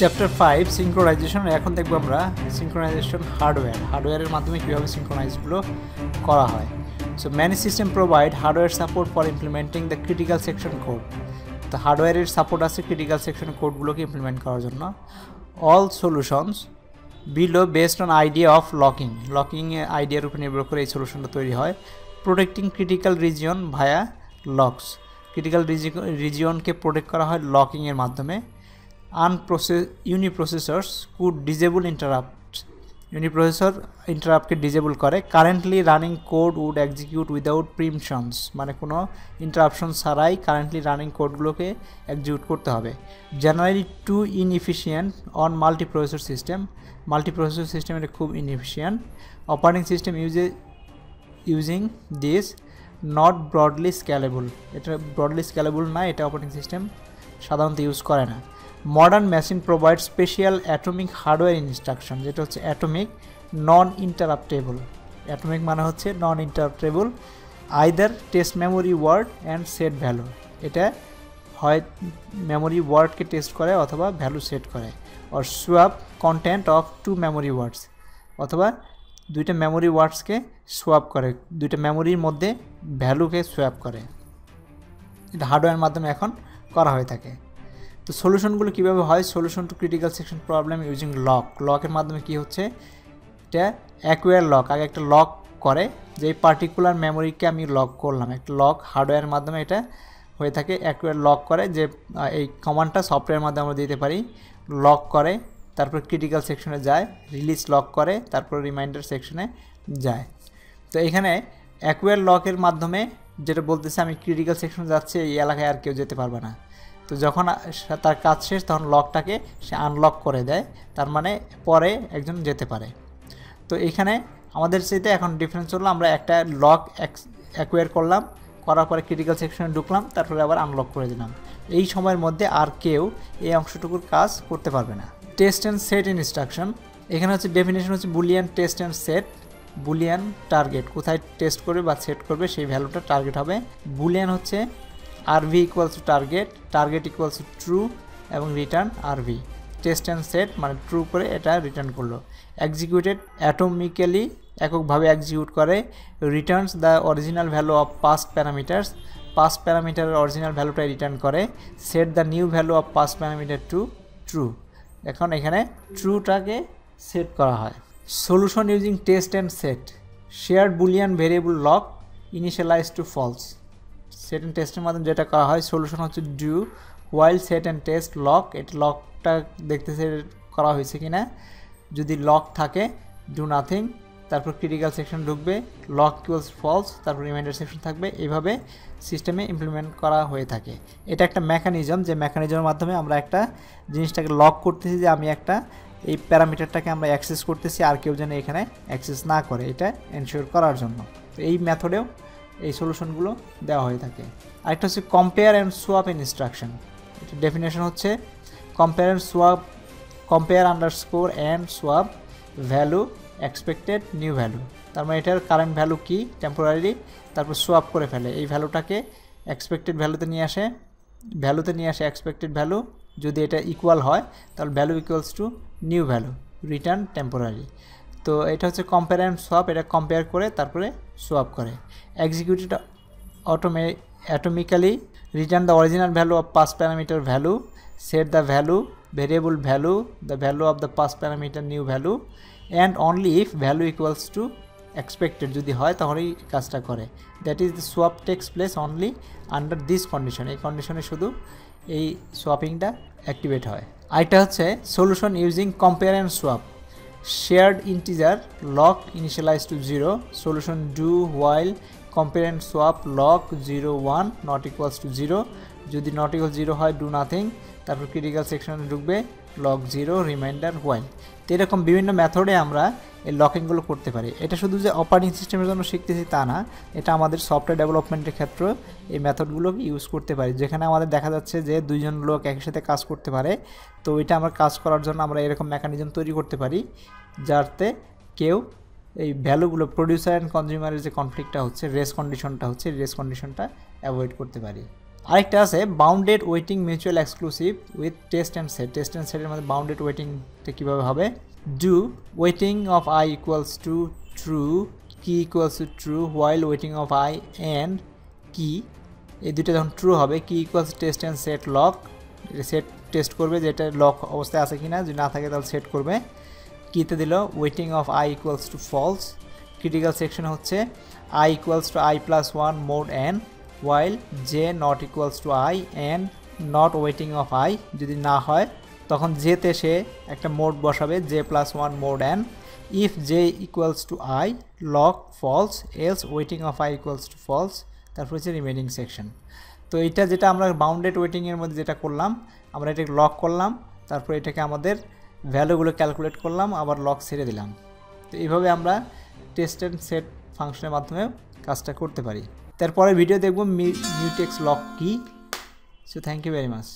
Chapter five synchronisation এখন দেখব আমরা সিঙ্ক্রোনাইজেশন হার্ডওয়্যার হার্ডওয়্যারের মাধ্যমে কীভাবে সিঙ্ক্রোনাইজগুলো করা হয়। So many system provide hardware support for implementing the critical section code তো হার্ডওয়্যারের সাপোর্ট আছে ক্রিটিক্যাল সেকশন কোডগুলোকে ইমপ্লিমেন্ট করার জন্য। All solutions below based on idea of locking locking আইডিয়ার উপর নির্ভর করে এই সলিউশনটা তৈরি হয়। Protecting critical region via locks critical রিজিয়নকে protect করা হয় লকিংয়ের মাধ্যমে। Uniprocess uniprocessors could disable interrupt uniprocessor ইন্টারাপ্টকে disable করে। Currently running code would execute without preemptions মানে কোনো ইন্টারাপশন ছাড়াই কারেন্টলি রানিং কোডগুলোকে এক্সিকিউট করতে হবে। Generally too inefficient on multiprocessor system multiprocessor system এটা খুব inefficient operating system use using this not broadly scalable এটা broadly স্ক্যালেবল না, এটা অপারেটিং সিস্টেম সাধারণত ইউজ করে না। Modern machine provide special atomic hardware instruction, যেটা হচ্ছে অ্যাটমিক নন ইন্টারাপ্টেবল অ্যাটমিক মানে হচ্ছে non interruptible either test memory word and set value. এটা হয় মেমোরি ওয়ার্ডকে টেস্ট করে অথবা ভ্যালু সেট করে, or swap content of two memory words, অথবা দুইটা মেমোরি ওয়ার্ডসকে সোয়াপ করে, দুইটা মেমোরির মধ্যে ভ্যালুকে সোয়াপ করে। এটা হার্ডওয়্যার মাধ্যমে এখন করা হয়ে থাকে। তো সলিউশনগুলো কীভাবে হয়? Solution to critical section problem using lock লকের মাধ্যমে কি হচ্ছে? এটা অ্যাকুয়ার লক আগে একটা লক করে যে পার্টিকুলার মেমোরিকে আমি লক করলাম, একটা লক হার্ডওয়্যারের মাধ্যমে এটা হয়ে থাকে অ্যাকুয়ার লক করে, যে এই কমান্ডটা সফটওয়্যারের মাধ্যমে আমরা দিতে পারি লক করে, তারপর ক্রিটিক্যাল সেকশনে যায় রিলিজ লক করে, তারপর রিমাইন্ডার সেকশনে যায়। তো এখানে অ্যাকুয়ার লকের মাধ্যমে যেটা বলতেছে, আমি ক্রিটিক্যাল সেকশনে যাচ্ছি, এই এলাকায় আর কেউ যেতে পারবে না। তো যখন তার কাজ শেষ, তখন লকটাকে সে আনলক করে দেয়। তার মানে পরে একজন যেতে পারে। তো এখানে আমাদের সাথে এখন ডিফারেন্স হলো, আমরা একটা লক অ্যাকোয়ার করলাম, করার পরে ক্রিটিক্যাল সেকশনে ঢুকলাম, তারপরে আবার আনলক করে দিলাম। এই সময়ের মধ্যে আর কেউ এই অংশটুকুর কাজ করতে পারবে না। টেস্ট অ্যান্ড সেট ইনস্ট্রাকশন এখানে হচ্ছে ডেফিনেশন হচ্ছে boolean test and set boolean target কোথায় টেস্ট করবে বা সেট করবে, সেই ভ্যালুটা টার্গেট হবে। বুলিয়ান হচ্ছে RV equals to target target equals to true এবং return RV test and set মানে ট্রু করে এটা রিটার্ন করল। এক্সিকিউটেড অ্যাটোমিক্যালি এককভাবে এক্সিকিউট করে। Returns the original value of passed parameters passed প্যারামিটারের অরিজিনাল ভ্যালুটা রিটার্ন করে। Set the new value of passed parameter to true এখন এখানে ট্রুটাকে সেট করা হয়। Solution using test and set share boolean variable lock initialize to false set and টেস্টের মাধ্যমে যেটা করা হয় সলিউশন হচ্ছে do while set and test lock এটা লকটা দেখতেছে করা হয়েছে কি না যদি লক থাকে ডু নাথিং তারপর ক্রিটিক্যাল সেকশন ঢুকবে লক ইকুয়ালস ফলস তারপর রিমাইন্ডার সেকশন থাকবে। এইভাবে সিস্টেমে ইমপ্লিমেন্ট করা হয়ে থাকে। এটা একটা মেকানিজম যে মেকানিজমের মাধ্যমে আমরা একটা জিনিসটাকে লক করতেছি যে আমি একটা, এই প্যারামিটারটাকে আমরা অ্যাক্সেস করতেছি, আর কেউ যেন এখানে অ্যাক্সেস না করে। এটা এনশিওর করার জন্য। তো এই মেথডেও এই সলিউশনগুলো দেওয়া হয়ে থাকে। আরেকটা হচ্ছে কম্পেয়ার অ্যান্ড সোয়াপ ইনস্ট্রাকশন এটা ডেফিনেশন হচ্ছে compare and swap compare underscore and swap value expected new value তার মানে এটার কারেন্ট ভ্যালু কী? টেম্পোরারি তারপর সোয়াপ করে ফেলে। এই ভ্যালুটাকে এক্সপেক্টেড ভ্যালুতে নিয়ে আসে। ভ্যালুতে নিয়ে আসে এক্সপেক্টেড ভ্যালু যদি এটা ইকুয়াল হয়, তাহলে value equals to new value return temporary তো এটা হচ্ছে কম্পেয়ার অ্যান্ড সোয়াপ এটা কম্পেয়ার করে তারপরে সোয়াপ করে। Executed অটোমে atomically return the original value of pass parameter value set the value variable value the value of the pass parameter new value and only if value equals to expected যদি হয় তাহলেই কাজটা করে। That is the swap takes place only under this condition এই কন্ডিশনে শুধু এই সোয়াপিংটা অ্যাক্টিভেট হয়। আরেকটা হচ্ছে solution using compare and swap shared integer lock initialize to 0 solution do while compare and swap lock 0 1 not equals to 0 যদি not equal 0 হয় do nothing তারপর critical section ঢুকবে লক জিরো রিমাইন্ডার ওয়াইল তো এরকম বিভিন্ন মেথডে আমরা এই লকিংগুলো করতে পারি। এটা শুধু যে অপারেটিং সিস্টেমের জন্য শিখতেছি তা না, এটা আমাদের সফটওয়্যার ডেভেলপমেন্টের ক্ষেত্রে এই মেথডগুলো ইউজ করতে পারি। যেখানে আমাদের দেখা যাচ্ছে যে দুইজন লোক একই সাথে কাজ করতে পারে, তো এটা আমরা কাজ করার জন্য আমরা এরকম মেকানিজম তৈরি করতে পারি, যাতে কেউ এই ভ্যালুগুলো প্রডিউসার অ্যান্ড কনজিউমারের যে কনফ্লিক্টটা হচ্ছে রেস কন্ডিশনটা হচ্ছে রেস কন্ডিশনটা অ্যাভয়েড করতে পারি। আরেকটা আছে bounded waiting mutual exclusive with test and set test and সেটের মধ্যে বাউন্ডেড ওয়েটিংটা কীভাবে হবে? Do waiting of I equals to true key equals to true while waiting of I and key এই দুটো যখন ট্রু হবে key equals test and set lock set test করবে যেটা লক অবস্থায় আছে কিনা। যদি না থাকে, তাহলে সেট করবে। কিতে দিল waiting of I equals to false critical section হচ্ছে I equals to I plus one mod N while J not equals to I and not waiting of I যদি না হয়, তখন জেতে সে একটা মোড বসাবে J plus one mod N if J equals to I lock false else waiting of I equals to false তারপর হচ্ছে রিমেনিং সেকশন তো এটা যেটা আমরা বাউন্ডেড ওয়েটিংয়ের মধ্যে যেটা করলাম, আমরা এটাকে লক করলাম, তারপর এটাকে আমাদের ভ্যালুগুলো ক্যালকুলেট করলাম, আবার লক ছেড়ে দিলাম। তো এইভাবে আমরা টেস্ট অ্যান্ড সেট ফাংশনের মাধ্যমে কাজটা করতে পারি। তারপরে ভিডিও দেখব মিউটেক্স লক কি। So thank you very much